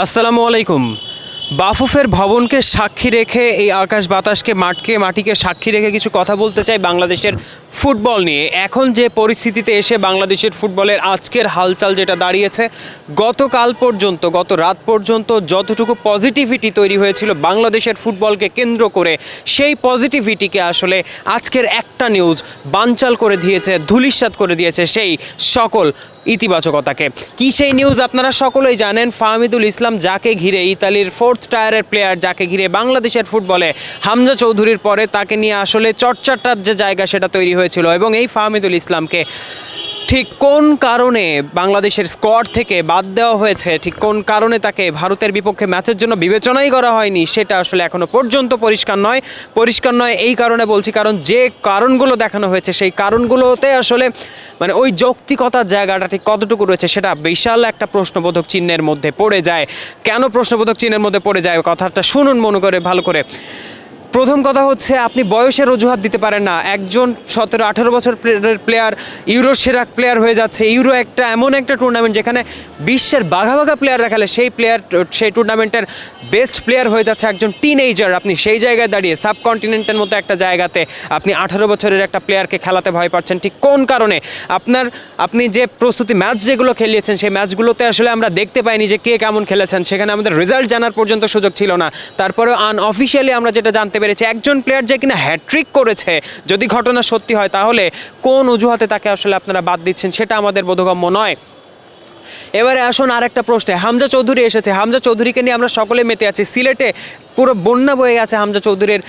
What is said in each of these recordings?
আসসালামু আলাইকুম। বাফুফের ভবনকে সাক্ষী রেখে এই আকাশ বাতাসকে মাঠকে, মাটিকে সাক্ষী রেখে কিছু কথা বলতে চাই বাংলাদেশের ফুটবল নিয়ে। এখন যে পরিস্থিতিতে এসে বাংলাদেশের ফুটবলের আজকের হালচাল যেটা দাঁড়িয়েছে, গতকাল পর্যন্ত, গত রাত পর্যন্ত যতটুকু পজিটিভিটি তৈরি হয়েছিল বাংলাদেশের ফুটবলকে কেন্দ্র করে, সেই পজিটিভিটিকে আসলে আজকের একটা নিউজ বানচাল করে দিয়েছে ধুলিস্বাত করে দিয়েছে সেই সকল ইতিবাচকতাকে। কি সেই নিউজ আপনারা সকলেই জানেন? ফাহমিদুল ইসলাম যাকে ঘিরে ইতালির ফোর্থ টায়ারের প্লেয়ার যাকে ঘিরে বাংলাদেশের ফুটবলে হামজা চৌধুরীর পরে তাকে নিয়ে আসলে চর্চাটার যে জায়গা সেটা তৈরি হয়েছিল এবং এই ফাহমিদুল ইসলামকে ঠিক কোন কারণে বাংলাদেশের স্কোয়াড থেকে বাদ দেওয়া হয়েছে? ঠিক কোন কারণে তাকে ভারতের বিপক্ষে ম্যাচের জন্য বিবেচনাই করা হয়নি? সেটা আসলে এখনও পর্যন্ত পরিষ্কার নয়। পরিষ্কার নয় এই কারণে বলছি, কারণ যে কারণগুলো দেখানো হয়েছে, সেই কারণগুলোতে আসলে মানে ওই যৌক্তিকতার জায়গাটা ঠিক কতটুকু রয়েছে সেটা বিশাল একটা প্রশ্নবোধক চিহ্নের মধ্যে পড়ে যায়। কেন প্রশ্নবোধক চিহ্নের মধ্যে পড়ে যায়? কথাটা শুনুন মনে করে, ভালো করে। প্রথম কথা হচ্ছে, আপনি বয়সের অজুহাত দিতে পারেন না। একজন সতেরো আঠেরো বছর প্লেয়ার ইউরো সেরা প্লেয়ার হয়ে যাচ্ছে। ইউরো একটা এমন একটা টুর্নামেন্ট যেখানে বিশ্বের বাঘা বাঘা প্লেয়াররা খেলে সেই প্লেয়ার সেই টুর্নামেন্টের বেস্ট প্লেয়ার হয়ে যাচ্ছে একজন টিনেজার আপনি সেই জায়গায় দাঁড়িয়ে সাবকন্টিনেন্টের মতো একটা জায়গাতে আপনি আঠারো বছরের একটা প্লেয়ারকে খেলাতে ভয় পাচ্ছেন। ঠিক কোন কারণে? আপনার, আপনি যে প্রস্তুতি ম্যাচ যেগুলো খেলিয়েছেন, সেই ম্যাচগুলোতে আসলে আমরা দেখতে পাইনি যে কে কেমন খেলেছেন। সেখানে আমাদের রেজাল্ট জানার পর্যন্ত সুযোগ ছিল না। তারপরেও আনঅফিসিয়ালি আমরা যেটা জানতে পেরেছি একজন প্লেয়ার যে কিনা হ্যাট্রিক করেছে, যদি ঘটনা সত্যি হয় তাহলে কোন অজুহাতে তাকে আসলে আপনারা বাদ দিচ্ছেন সেটা আমাদের বোধগম্য নয়। এবারে আসুন আর একটা প্রশ্নে। হামজা চৌধুরী এসেছে। হামজা চৌধুরীকে নিয়ে আমরা সকলে মেতে আছি। সিলেটে পুরো বন্যা বয়ে গেছে হামজা চৌধুরীর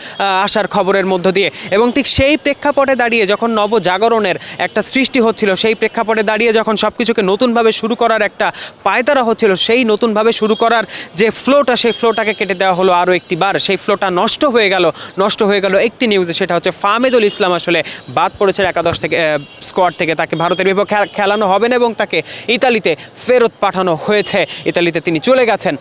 আসার খবরের মধ্য দিয়ে। এবং ঠিক সেই প্রেক্ষাপটে দাঁড়িয়ে যখন নবজাগরণের একটা সৃষ্টি হচ্ছিল, সেই প্রেক্ষাপটে দাঁড়িয়ে যখন সব কিছুকে নতুনভাবে শুরু করার একটা পায়তারা হচ্ছিল, সেই নতুনভাবে শুরু করার যে ফ্লোটা সেই ফ্লোটাকে কেটে দেওয়া হলো আরও একটি বার। সেই ফ্লোটা নষ্ট হয়ে গেল, নষ্ট হয়ে গেল একটি নিউজে সেটা হচ্ছে ফাহমেদুল ইসলাম আসলে বাদ পড়েছে একাদশ থেকে স্কোয়াড থেকে। তাকে ভারতের বিপক্ষে খেলানো হবে না এবং তাকে ইতালিতে ফেরত পাঠানো হয়েছে। ইতালিতে তিনি চলে গেছেন।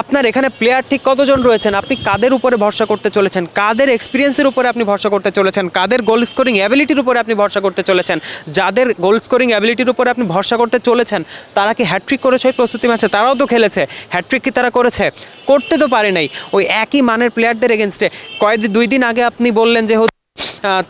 আপনার এখানে প্লেয়ার ঠিক কতজন রয়েছেন? আপনি কাদের উপরে ভরসা করতে চলেছেন? কাদের এক্সপিরিয়েন্সের উপরে আপনি ভরসা করতে চলেছেন? কাদের গোল স্কোরিং অ্যাবিলিটির উপরে আপনি ভরসা করতে চলেছেন? যাদের গোল স্কোরিং অ্যাবিলিটির উপরে আপনি ভরসা করতে চলেছেন, তারা কি হ্যাট্রিক করেছে প্রস্তুতি ম্যাচে? তারাও তো খেলেছে। হ্যাট্রিক কি তারা করেছে? করতে তো পারে নাই। ওই একই মানের প্লেয়ারদের এগেনস্টে কয়েক, দুই দিন আগে আপনি বললেন যে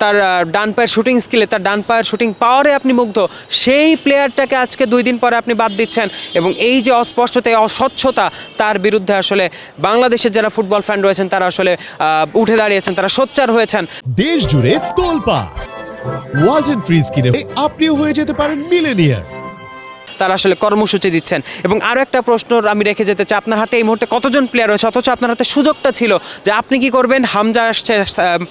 তার ডান পায়ের শুটিং স্কিলে তার ডান পায়ের শুটিং পাওয়ারে আপনি মুগ্ধ। সেই প্লেয়ারটাকে আজকে দুই দিন পরে আপনি বাদ দিচ্ছেন এবং এই যে অস্পষ্টতা অস্বচ্ছতা তার বিরুদ্ধে আসলে বাংলাদেশের যারা ফুটবল ফ্যান রয়েছেন, তারা আসলে উঠে দাঁড়িয়েছেন, তারা সোচ্চার হয়েছেন। দেশ জুড়ে তোলপা ওয়াজ ফ্রিজ কিনে আপনিও হয়ে যেতে পারেন মিলেনিয়ার তারা আসলে কর্মসূচি দিচ্ছেন। এবং আরও একটা প্রশ্ন আমি রেখে যেতে চাই, আপনার হাতে এই মুহূর্তে কতজন প্লেয়ার রয়েছে? অথচ আপনার হাতে সুযোগটা ছিল যে আপনি কি করবেন? হামজা আসছে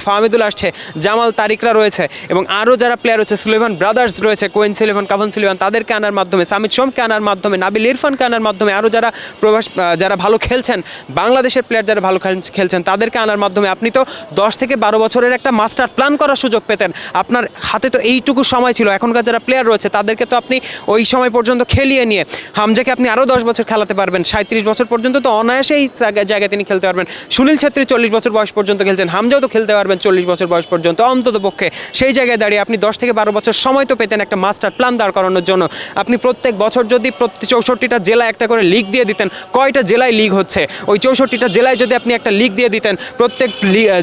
ফাহমিদুল আসছে, জামাল তারিকরা রয়েছে এবং আরও যারা প্লেয়ার রয়েছে সুলেভান ব্রাদার্স রয়েছে, কোয়েন সুলেভান কাভন সুলেভান তাদেরকে আনার মাধ্যমে, সামিদ সোমকে আনার মাধ্যমে, নাবিল ইরফানকে আনার মাধ্যমে আরও যারা প্রবাস যারা ভালো খেলছেন, বাংলাদেশের প্লেয়ার যারা ভালো খেলছেন, তাদেরকে আনার মাধ্যমে আপনি তো দশ থেকে বারো বছরের একটা মাস্টার প্ল্যান করার সুযোগ পেতেন। আপনার হাতে তো এইটুকু সময় ছিল। এখনকার যারা প্লেয়ার রয়েছে, তাদেরকে তো আপনি ওই সময় পর্যন্ত খেলিয়ে নিয়ে হামজাকে আপনি আরও দশ বছর খেলাতে পারবেন। সাঁত্রিশ বছর পর্যন্ত তো অনায়াসে এই জায়গায় তিনি খেলতে পারবেন। সুনীল ছেত্রী চল্লিশ বছর বয়স পর্যন্ত খেলছেন, হামজাও তো খেলতে পারবেন চল্লিশ বছর বয়স পর্যন্ত অন্তত পক্ষে। সেই জায়গায় দাঁড়িয়ে আপনি দশ থেকে বারো বছর সময় তো পেতেন একটা মাস্টার প্ল্যান দাঁড় করানোর জন্য। আপনি প্রত্যেক বছর যদি প্রতি চৌষট্টিটা জেলায় একটা করে লিগ দিয়ে দিতেন, কয়টা জেলায় লিগ হচ্ছে? ওই চৌষট্টিটা জেলায় যদি আপনি একটা লিগ দিয়ে দিতেন, প্রত্যেক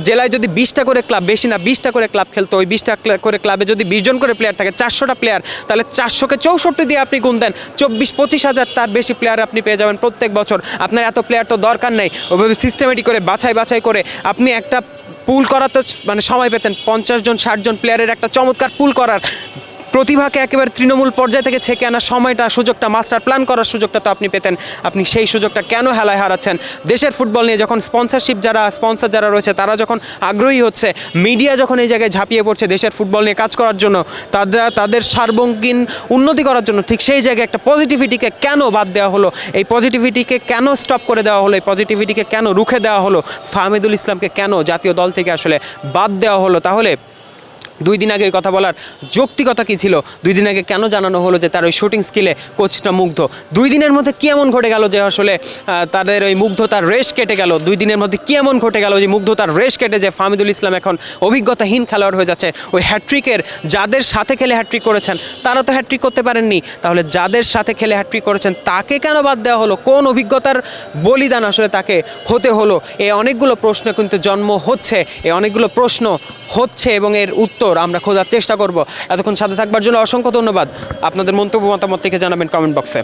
জেলায় যদি বিশটা করে ক্লাব, বেশি না, বিশটা করে ক্লাব খেলতো, ওই বিশটা করে ক্লাবে যদি বিশ জন করে প্লেয়ার থাকে, চারশোটা প্লেয়ার তাহলে চারশোকে চৌষট্টি দিয়ে আপনি গুণ দেন। চব্বিশ, পঁচিশ হাজার তার বেশি প্লেয়ার আপনি পেয়ে যাবেন প্রত্যেক বছর। আপনার এত প্লেয়ার তো দরকার নেই। ওভাবে সিস্টেমেটিক করে, বাছাই বাছাই করে আপনি একটা পুল করাতে মানে সময় পেতেন। পঞ্চাশ জন, ষাট জন প্লেয়ারের একটা চমৎকার পুল করার প্রতিভাকে একেবারে তৃণমূল পর্যায় থেকে ছেঁকে আনার সময়টা, সুযোগটা, মাস্টার প্ল্যান করার সুযোগটা তো আপনি পেতেন। আপনি সেই সুযোগটা কেন হেলায় হারাচ্ছেন? দেশের ফুটবল নিয়ে যখন স্পন্সরশিপ যারা স্পন্সর যারা রয়েছে, তারা যখন আগ্রহী হচ্ছে মিডিয়া যখন এই জায়গায় ঝাঁপিয়ে পড়ছে দেশের ফুটবল নিয়ে কাজ করার জন্য, তারা, তাদের সার্বঙ্গীন উন্নতি করার জন্য ঠিক সেই জায়গায় একটা পজিটিভিটিকে কেন বাদ দেওয়া হলো? এই পজিটিভিটিকে কেন স্টপ করে দেওয়া হলো? এই পজিটিভিটিকে কেন রুখে দেওয়া হলো? ফাহমিদুল ইসলামকে কেন জাতীয় দল থেকে আসলে বাদ দেওয়া হলো? তাহলে দুই দিন আগে কথা বলার যৌক্তিকতা কী ছিল? দুই দিন আগে কেন জানানো হলো যে তার ওই শুটিং স্কিলে কোচটা মুগ্ধ? দুই দিনের মধ্যে কী এমন ঘটে গেল যে আসলে তাদের ওই মুগ্ধতার রেশ কেটে গেল? দুই দিনের মধ্যে কী এমন ঘটে গেল যে মুগ্ধতার রেশ কেটে যে ফাহমিদুল ইসলাম এখন অভিজ্ঞতাহীন খেলোয়াড় হয়ে যাচ্ছে? ওই হ্যাট্রিকের যাদের সাথে খেলে হ্যাট্রিক করেছেন, তারা তো হ্যাট্রিক করতে পারেননি। তাহলে যাদের সাথে খেলে হ্যাট্রিক করেছেন, তাকে কেন বাদ দেওয়া হলো? কোন অভিজ্ঞতার বলিদান আসলে তাকে হতে হলো? এই অনেকগুলো প্রশ্ন কিন্তু জন্ম হচ্ছে এই অনেকগুলো প্রশ্ন হচ্ছে এবং এর উত্তর আমরা খোঁজার চেষ্টা করব। এতক্ষণ সাথে থাকবার জন্য অসংখ্য ধন্যবাদ। আপনাদের মন্তব্য, মতামত থেকে জানাবেন কমেন্ট বক্সে।